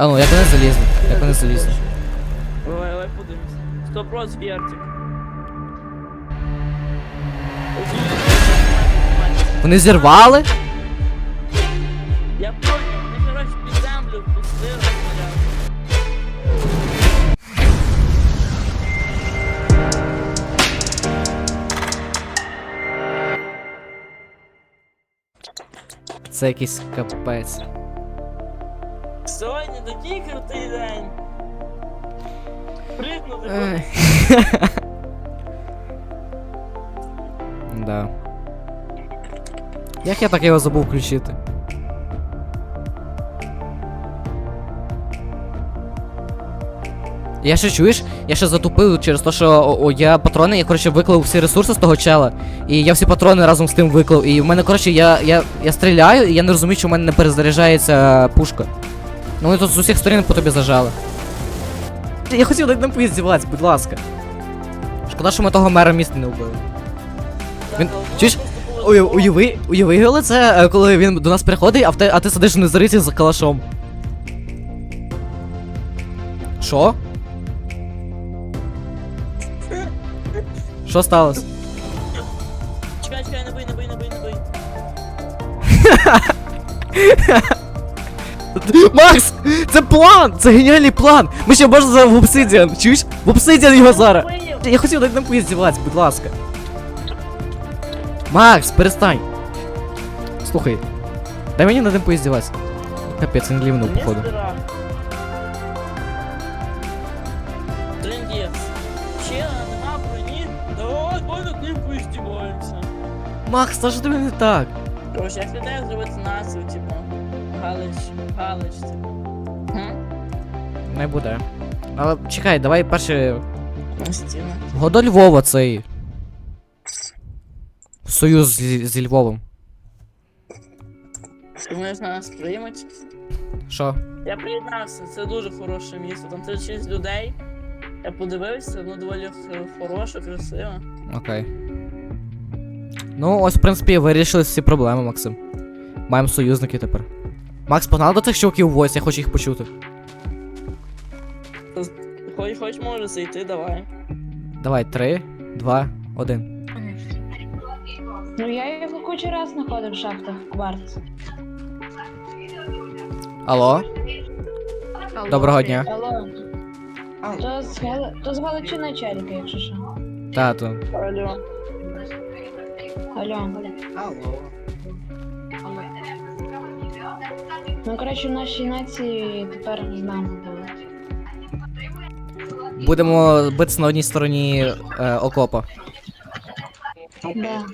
А ну, як вони залізли? Як вони залізли? Давай, давай подивимось. Сто про з вертик. Вони зірвали? Я понял, вони, короче, під землю пустили. Це якийсь капець. Сьогодні такий крутий день. Пригнути. Ей. Да. Як я так його забув включити? Я ще чуєш, я ще затупив через те, що о, о, я патрони, я коротше виклав всі ресурси з того чела. І я всі патрони разом з тим виклав. І в мене, коротше, я, я, я стріляю, і я не розумію, що в мене не перезаряджається пушка. Ну вони тут з усіх сторін по тобі зажали. Я хотів над ним поїздіватися, будь ласка. Шкода, що ми того мера міста не вбили. Він- чуєш? Уяви, уяви, уяви його це, е, коли він до нас приходить, а, в те, а ти сидиш на зариці за калашом. Що? Що сталося? Чекай, чекай, не бий, не бий, не бий, не бий. Макс! Це план! Це геніальний план! Ми ще можна за в обсидіан, чуєш? В обсидіан його зараз! Я хотів над ним поїздіватися, будь ласка. Макс, перестань. Слухай. Дай мені над ним поїздіватися. Капець, він лівнув, походу. Макс, та що тобі не так? Короче, як людей зробити націю, типу. Галич, Галич. Хм? Не буде. Але чекай, давай перше. Стіна. Годо Львова цей. Союз зі, зі Львовом. Вони ж нас приймуть. Що? Я приєднався, це дуже хороше місто. Там 36 людей. Я подивився, воно доволі х- хороше, красиве. Окей. Ну, ось, в принципі, вирішили всі проблеми, Максим. Маємо союзники тепер. Макс, погнали до тих чуваків в войс, я хочу їх почути. Хоч, хоч може зайти, давай. Давай, три, два, один. Ну я його кучу раз знаходив в шахтах кварц. Алло? Доброго дня. Алло. То з, Гали... то з Галичини челіка, якщо що. Тату. Алло. Алло. Алло. Ну, коротше, в нашій нації тепер з нами будуть. Будемо битися на одній стороні е, окопа. Да.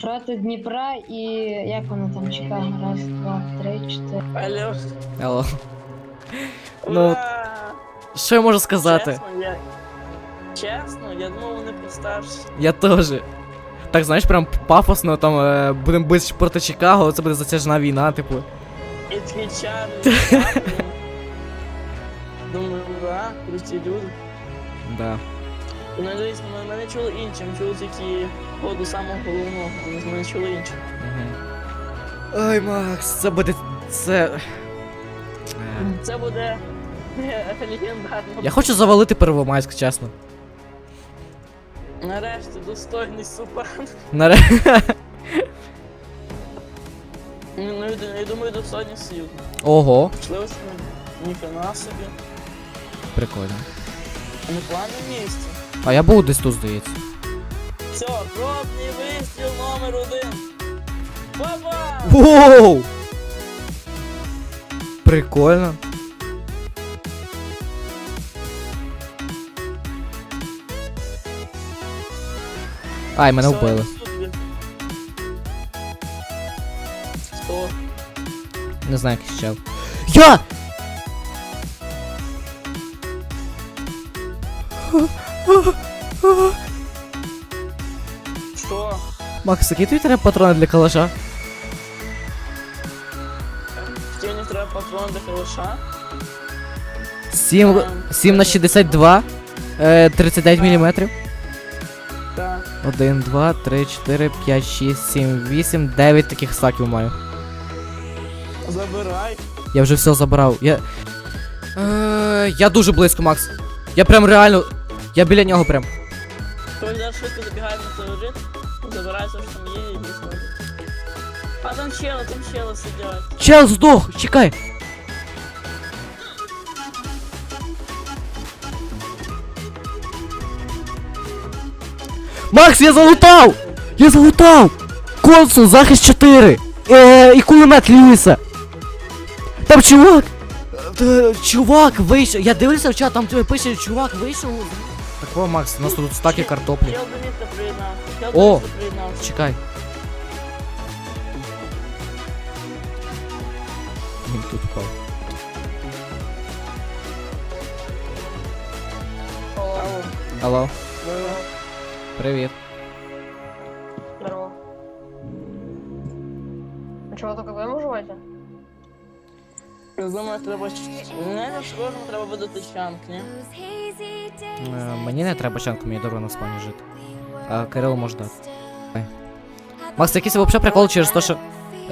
Проти Дніпра і як воно там Чикаго? Раз, два, три, чотири. Алло. Алло. Ну, Ура! Що я можу сказати? Чесно, я... Чесно, я думав, вони постарші. Я теж. Так, знаєш, прям пафосно там е, будемо битися проти Чикаго, це буде затяжна війна, типу. Чарні. чарні. Думаю, ура, круті люди. Да. Ну, дивіться, ми- мене чули інші, ми чули тільки ходу самого головного, але з мене чули. Угу. Ой, Макс, це буде. Це. Е, Це буде легендарно. Я хочу завалити Первомайськ, чесно. Нарешті достойний супер. Наре... Ну, ну, я думаю, достойний союз. Ого, що ніхрена собі. прикольно. Не плани місце. А я був десь тут, здається. Все, пробний вистріл номер один. Баба! Воу! Прикольно. Ай, мене вбили. Не знаю, який чел. Я! Що? Макс, які тобі треба патрони для калаша? Хотів не треба патрон для калаша? 7, 7 на 62, е, 39 мм. Так. 1, 2, 3, 4, 5, 6, 7, 8, 9 таких стаків маю. Забирай. Я вже все забрав. Я. Е, я дуже близько, Макс. Я прям реально. Я біля нього прям. Хтось зараз швидко забігає на той лежит, забирається, що там є, і дійсно. А там чели, там чели сидять. Чел здох! Чекай! Макс, я залутав! Я залутав! Консул, захист 4! Е, і кулемет Льюіса! Там чувак! Е, чувак вийшов! Я дивлюся в чат, там тобі пише, чувак вийшов. Такого, Макс, у нас тут стаки картоплі. Чел до міста приєднався. Чел О! до міста приєднався. Чекай. Він тут впав. Алло. Алло, привіт. Думаю, треба... Не на треба видати чанк, ні? Е, мені не треба чанку, мені добре на спані жити. А Кирило може дати. Ай. Макс, якийсь взагалі прикол через те, що.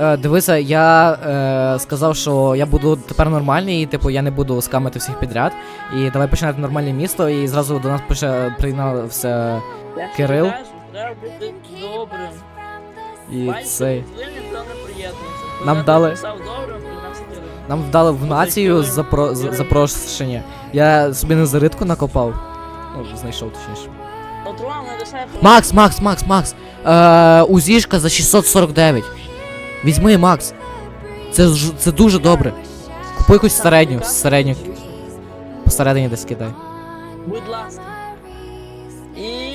Е, дивися, я е, сказав, що я буду тепер нормальний, і типу я не буду скамити всіх підряд. І давай починати нормальне місто, і зразу до нас пише приєднався Кирил. треба бути добрим. і цей. Нам дали- Нам вдали в націю запро... запрошення. Я собі не заритку накопав. Ну, знайшов точніше. Макс, Макс, Макс, Макс. Е, узішка за 649. Візьми, Макс. Це, ж- це дуже добре. Купи якусь середню, середню. Посередині десь кидай. Будь ласка. І...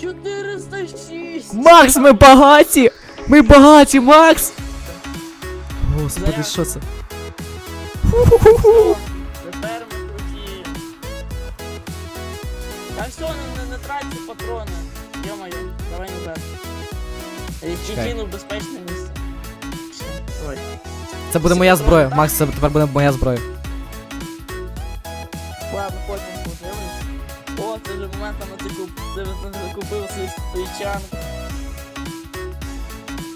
406! Макс, ми багаті! Ми багаті, Макс! Господи, що це? Ху-ху-ху-ху. Тепер ми круті. Та все, не, не, не тратьте патрони. Йо-моє, давай назад. Чекай. в безпечне місце. Все, давай. Це буде моя зброя. Макс, це тепер буде моя зброя. Ладно, потім подивись. О, це вже момент, там ти куп... ти, купив свій стоїчан.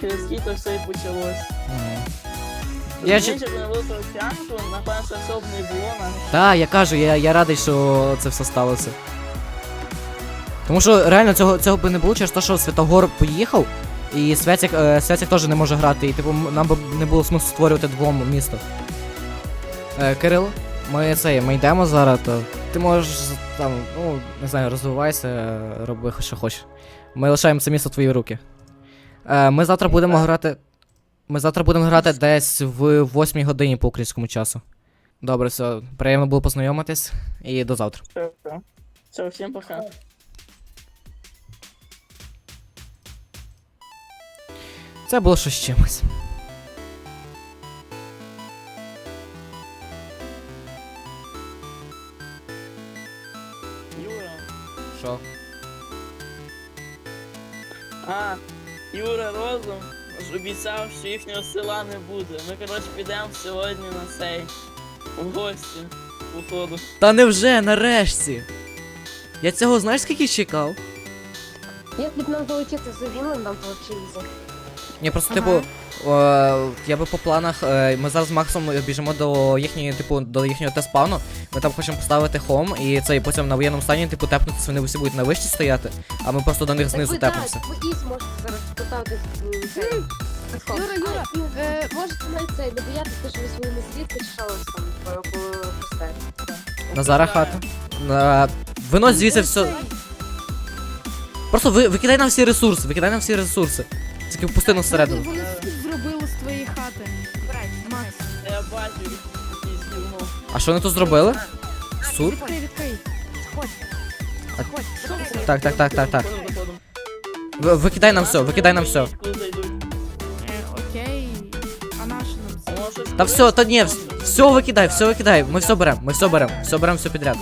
Через який то все і почалось. Я Я напевно, це все б не було на Так, я кажу, я, я радий, що це все сталося. Тому що реально цього, цього би не було через те, що Святогор поїхав, і Святик, е, Святик теж не може грати, і типу нам би не було смислу створювати двом місто. Е, Кирило, ми це, ми йдемо зараз, то ти можеш там, ну, не знаю, розвивайся, роби що хочеш. Ми лишаємо це місто в твої руки. Е, ми завтра будемо грати. Ми завтра будемо грати десь в 8 годині по українському часу. Добре, все, приємно було познайомитись і до завтра. все. все. Все, всім пока. Це було щось з чимось. Юра. Що? А, Юра Розум обіцяв, що їхнього села не буде. Ми, коротше, підемо сьогодні на цей. В гості. Походу. Та невже, нарешті. Я цього знаєш скільки чекав? Если бы нам получится за Винландом, то вообще. Ні, просто, Ага. типу, е, я би по планах. е, ми зараз з Максом біжимо до їхньої, типу, до їхнього теспауну. Ми там хочемо поставити хом, і це і потім на воєнному стані, типу, тепнутися, вони всі будуть на вищі стояти, а ми просто до них знизу тепнемося. ви і зможете зараз поставити. Юра, Юра, і е, можете навіть цей не боятися, що ви своїми слідки чи що ось там поставити. Назара хата. На... Винось звідси все. Просто ви, викидай нам всі ресурси, викидай нам всі ресурси. Тільки в пустину всередину. Вони А що вони тут зробили? Сур? відкрий, відкрий. Заходь. А- Заходь. Так, так, так, так, так. Заходимо. Викидай нам все, викидай нам все. Е, окей. А наш нам це? Та все, та ні, все викидай, все викидай. Ми все беремо, ми все беремо, все беремо все підряд.